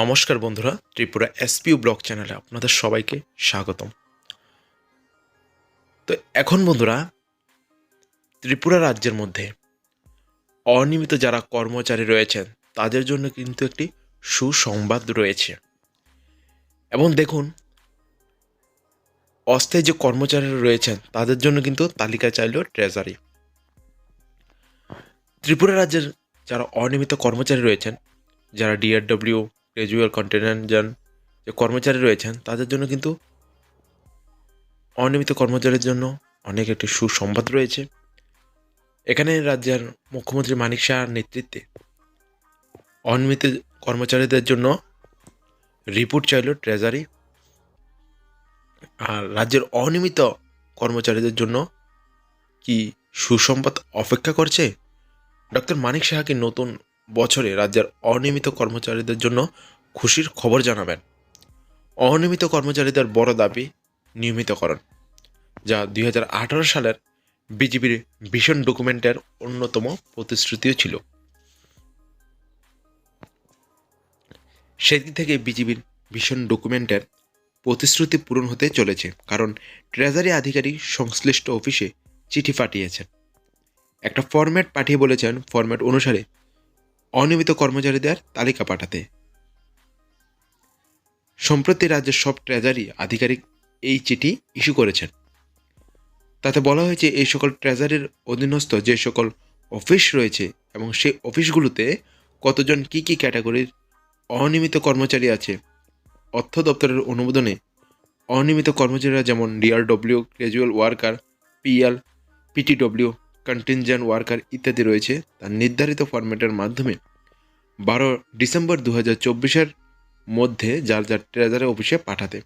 নমস্কার বন্ধুরা, ত্রিপুরা এসপিউ ব্লগ চ্যানেলে আপনাদের সবাইকে স্বাগতম। তো এখন বন্ধুরা, ত্রিপুরা রাজ্যের মধ্যে অনিয়মিত যারা কর্মচারী রয়েছেন, তাদের জন্য কিন্তু একটি সুসংবাদ রয়েছে। এবং দেখুন, অস্থায়ী যে কর্মচারীরা রয়েছেন, তাদের জন্য কিন্তু তালিকা চাইল ট্রেজারি ত্রিপুরা রাজ্যের যারা অনিয়মিত কর্মচারী রয়েছেন, যারা ডিআরডব্লিউ গ্রাজুয়াল কন্টিনেন্ট যে কর্মচারী রয়েছেন, তাদের জন্য কিন্তু অনিয়মিত কর্মচারীর জন্য অনেক একটি সুসংবাদ রয়েছে। এখানে রাজ্যের মুখ্যমন্ত্রী মানিক শাহর নেতৃত্বে অনিয়মিত কর্মচারীদের জন্য রিপোর্ট চাইল ট্রেজারি। আর রাজ্যের অনিয়মিত কর্মচারীদের জন্য কি সুসংবাদ অপেক্ষা করছে? ডক্টর মানিক সাহাকে নতুন বছরে রাজ্যের অনিয়মিত কর্মচারীদের জন্য খুশির খবর জানাবেন। অনিয়মিত কর্মচারীদের বড় দাবি নিয়মিতকরণ, যা দুই হাজার আঠারো সালের বিজেপির ভীষণ ডকুমেন্টের অন্যতম প্রতিশ্রুতিও ছিল। সেদিক থেকে বিজেপির ভীষণ ডকুমেন্টের প্রতিশ্রুতি পূরণ হতে চলেছে, কারণ ট্রেজারি আধিকারিক সংশ্লিষ্ট অফিসে চিঠি পাঠিয়েছেন। একটা ফরম্যাট পাঠিয়ে বলেছেন, ফরম্যাট অনুসারে অনিয়মিত কর্মচারীদের তালিকা পাঠাতে। সম্প্রতি রাজ্যের সব ট্রেজারি আধিকারিক এই চিঠি ইস্যু করেছেন। তাতে বলা হয়েছে, এই সকল ট্রেজারির অধীনস্থ যে সকল অফিস রয়েছে এবং সেই অফিসগুলোতে কতজন কি কি ক্যাটাগরির অনিয়মিত কর্মচারী আছে, অর্থ দপ্তরের অনুমোদনে অনিয়মিত কর্মচারীরা যেমন DRW gradual worker, PL, PTW contingent worker ইত্যাদি রয়েছে তার নির্ধারিত ফরম্যাটের মাধ্যমে বারো ডিসেম্বর দু হাজার চব্বিশের মধ্যে যার যার ট্রেজারি অফিসে পাঠাতে।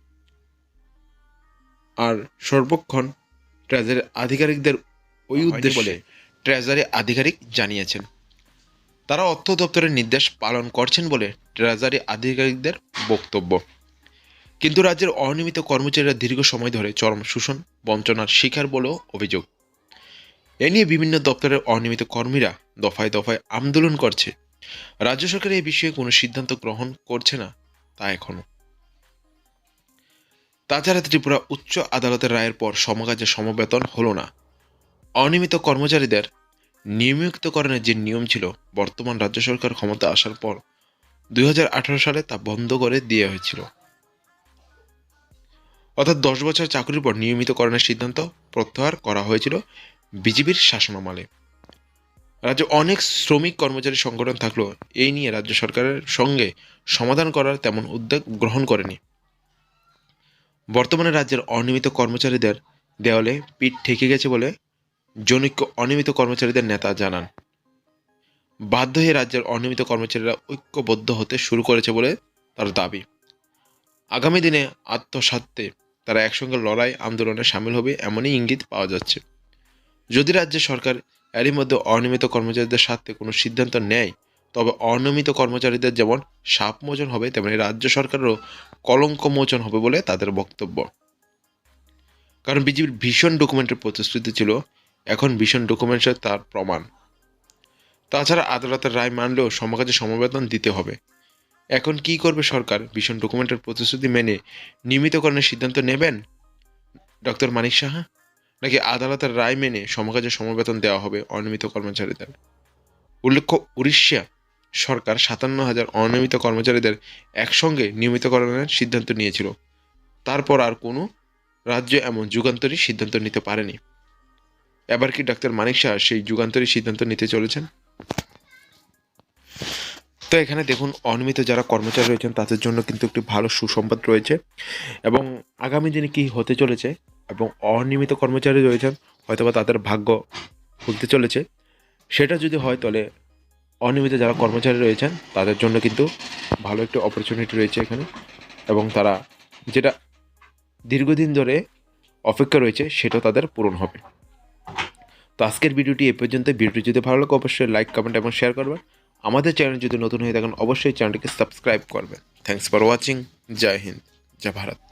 আর সর্বক্ষণ ট্রেজারি আধিকারিকদের ওই উদ্দেশ্যে বলে ট্রেজারি আধিকারিক জানিয়েছেন। তারা অর্থ দপ্তরের নির্দেশ পালন করছেন বলে ট্রেজারি আধিকারিকদের বক্তব্য। কিন্তু রাজ্যের অনিয়মিত কর্মচারীরা দীর্ঘ সময় ধরে চরম শোষণ বঞ্চনার শিকার বলেও অভিযোগ। এ নিয়ে বিভিন্ন দপ্তরের অনিয়মিত কর্মীরা দফায় দফায় আন্দোলন করছে। রাজ্য সরকার এই বিষয়ে কোনো সিদ্ধান্ত গ্রহণ করছে না, তা এখনও। তাছাড়া ত্রিপুরা উচ্চ আদালতের রায়ের পর সমকাজে সমবেতন হলো না। অনিয়মিত কর্মচারীদের নিয়মিতকরণের যে নিয়ম ছিল, বর্তমান রাজ্য সরকার ক্ষমতা আসার পর দুই হাজার আঠারো সালে তা বন্ধ করে দিয়ে হয়েছিল। অর্থাৎ দশ বছর চাকরির পর নিয়মিতকরণের সিদ্ধান্ত প্রত্যাহার করা হয়েছিল। বিজেপির শাসনামলে। রাজ্যে অনেক শ্রমিক কর্মচারী সংগঠন থাকলেও এই নিয়ে রাজ্য সরকারের সঙ্গে সমাধান করার তেমন উদ্যোগ গ্রহণ করেনি। বর্তমানে রাজ্যের অনিয়মিত কর্মচারীদের দেওয়ালে পিঠ ঠেকে গেছে বলে জনৈক্য অনিয়মিত কর্মচারীদের নেতা জানান। বাধ্য হয়ে রাজ্যের অনিয়মিত কর্মচারীরা ঐক্যবদ্ধ হতে শুরু করেছে বলে তার দাবি। আগামী দিনে আত্মস্বার্থে তারা একসঙ্গে লড়াই, আন্দোলনে সামিল হবে এমনই ইঙ্গিত পাওয়া যাচ্ছে। যদি রাজ্য সরকার এরই মধ্যে অনিয়মিত কর্মচারীদের স্বার্থে কোনো সিদ্ধান্ত নেয়, তবে অনিয়মিত কর্মচারীদের যেমন সাপ মোচন হবে, তেমনি রাজ্য সরকারেরও কলঙ্ক মোচন হবে বলে তাদের বক্তব্য। কারণ বিজেপির ভীষণ ডকুমেন্টের প্রতিশ্রুতি ছিল, এখন ভীষণ ডকুমেন্টসের তার প্রমাণ। তাছাড়া আদালতের রায় মানলেও সমাজে সমবেতন দিতে হবে। এখন কি করবে সরকার? ভীষণ ডকুমেন্টের প্রতিশ্রুতি মেনে নিয়মিতকরণের সিদ্ধান্ত নেবেন? ডক্টর মানিক সাহা? নাকি আদালতের রায় মেনে সমকাজে সমবেতন দেওয়া হবে অনিয়মিত কর্মচারীদের? উল্লেখ্য, উড়িষ্যা সরকার সাতান্ন হাজার অনিয়মিত কর্মচারীদের একসঙ্গে নিয়মিতকরণের সিদ্ধান্ত নিয়েছিল। তারপর আর কোনো রাজ্য এমন যুগান্তরী সিদ্ধান্ত নিতে পারেনি। এবার কি ডাক্তার মানিক শাহ সেই যুগান্তরী সিদ্ধান্ত নিতে চলেছেন? তো এখানে দেখুন, অনিয়মিত যারা কর্মচারী রয়েছেন তাদের জন্য কিন্তু একটি ভালো সুসংবাদ রয়েছে। এবং আগামী দিনে কি হতে চলেছে এবং অনিয়মিত কর্মচারী রয়েছেন, হয়তোবা তাদের ভাগ্য খুলতে চলেছে। সেটা যদি হয়, তাহলে অনিয়মিত যারা কর্মচারী রয়েছেন, তাদের জন্য কিন্তু ভালো একটি অপরচুনিটি রয়েছে এখানে। এবং তারা যেটা দীর্ঘদিন ধরে অপেক্ষা রয়েছে, সেটাও তাদের পূরণ হবে। তো আজকের ভিডিওটি এ পর্যন্ত। ভিডিওটি যদি ভালো লাগে, অবশ্যই লাইক কমেন্ট এবং শেয়ার করবেন। আমাদের চ্যানেল যদি নতুন হয়ে থাকেন, অবশ্যই চ্যানেলটিকে সাবস্ক্রাইব করবেন। Thanks for watching Joy Hind Joy Bharat